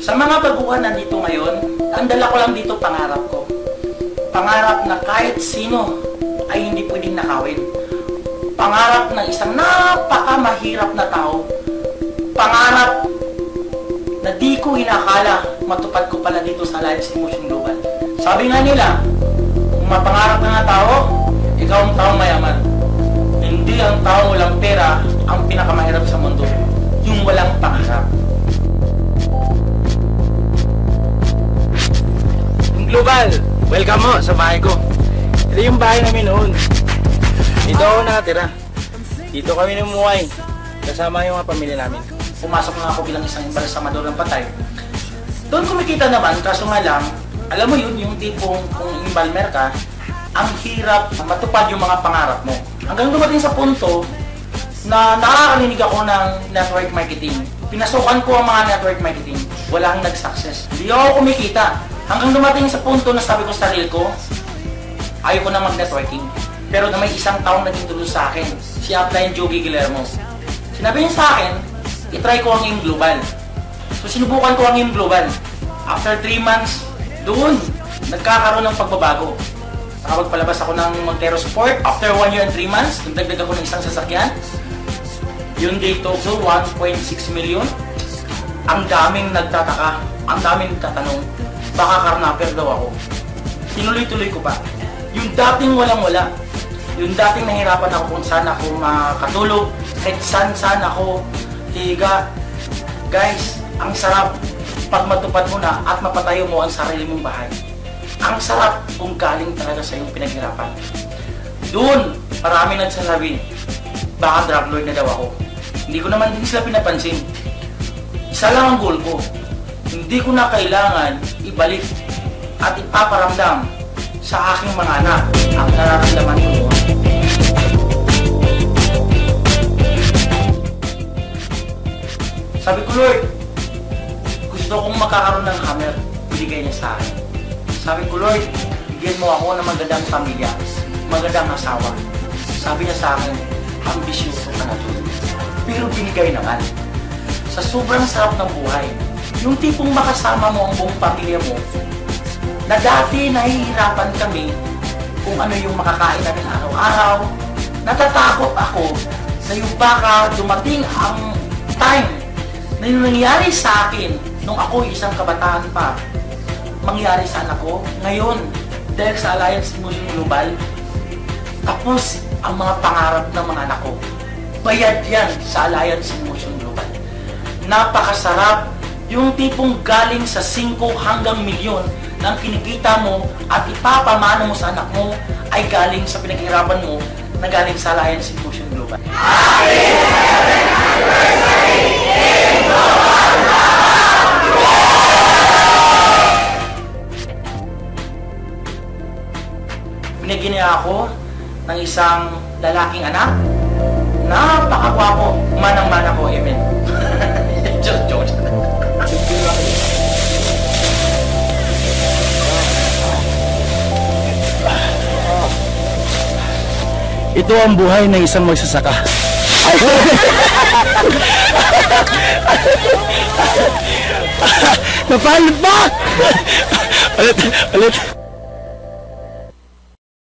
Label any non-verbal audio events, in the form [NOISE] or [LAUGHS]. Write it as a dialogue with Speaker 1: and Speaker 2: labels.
Speaker 1: Sa mga baguhan nandito ngayon, ang dala ko lang dito pangarap ko. Pangarap na kahit sino ay hindi pwedeng nakawin. Pangarap ng isang napakamahirap na tao. Pangarap na di ko inakala matupad ko pala dito sa Alliance Emotion Global. Sabi nga nila, kung mapangarap ka nga tao,
Speaker 2: Global, welcome mo sa bahay ko. Ito yung bahay namin noon. Dito ako nakatira. Dito kami numuhay. Kasama yung mga pamilya namin.
Speaker 1: Pumasok na ako bilang isang embalsamador ng patay. Doon kumikita naman, kaso nga lang, alam mo yun, yung tipong kung embalmer ka, ang hirap matupad yung mga pangarap mo. Hanggang dumating sa punto na nakakarinig ako ng network marketing. Pinasukan ko ang mga network marketing. Walang nag-success. Hindi ako kumikita. Hanggang dumating sa punto na sabi ko sa sarili ko, ayaw ko na mag-networking. Pero na may isang taong naging tulo sa akin, si Upline Jogi Guillermo. Sinabi niya sa akin, itry ko ang AIM Global. So sinubukan ko ang AIM Global. After 3 months, doon, nagkakaroon ng pagbabago. Nakapagpalabas ako ng Montero Sport. After 1 year and 3 months, nagdagdag ako ng isang sasakyan. Yung day total, 1.6 million. Ang daming nagtataka, ang daming nagtatanong, baka karnaper daw ako. Tinuloy-tuloy ko pa. Yung dating walang-wala, yung dating nahirapan ako kung saan ako makatulog, kahit saan saan ako higa. Guys, ang sarap pag matupad mo na at mapatayo mo ang sarili mong bahay. Ang sarap kung galing talaga sa iyong pinaghirapan. Doon, marami nagsasabi, baka drug lord na daw ako. Hindi ko naman din sila pinapansin. Isa lang ang goal ko. Hindi ko na kailangan ibalik at ipaparamdam sa aking mga anak ang nararamdaman ko noon. Sabi ko, Lord, gusto kong makakaroon ng hammer. Binigay niya sa akin. Sabi ko, Lord, bigyan mo ako ng magandang pamilya, magandang asawa. Sabi niya sa akin, ambisyoso ka na doon. Pero binigay naman. Sa sobrang sarap ng buhay, yung tipong makasama mo ang buong pamilya mo, na dati nahihirapan kami kung ano yung makakain namin araw-araw, natatakot ako na yung baka dumating ang time na yung nangyari sa akin nung ako isang kabataan pa, mangyari sa anak ko ngayon dahil sa Alliance Emotion Global, tapos ang mga pangarap ng mga anak ko. Bayad yan sa Alliance Emotion Global. Napakasarap yung tipong galing sa 5 hanggang milyon ng kinikita mo at ipapamana mo sa anak mo ay galing sa pinaghirapan mo na galing sa Alliance Emotion Global. Binigyan niya ako ng isang lalaking anak. Napakagwapo. Manang-mana ko, amen. [LAUGHS] joke, joke.
Speaker 2: Ito ang buhay ng isang magsasaka. Napalpak! ulit, ulit.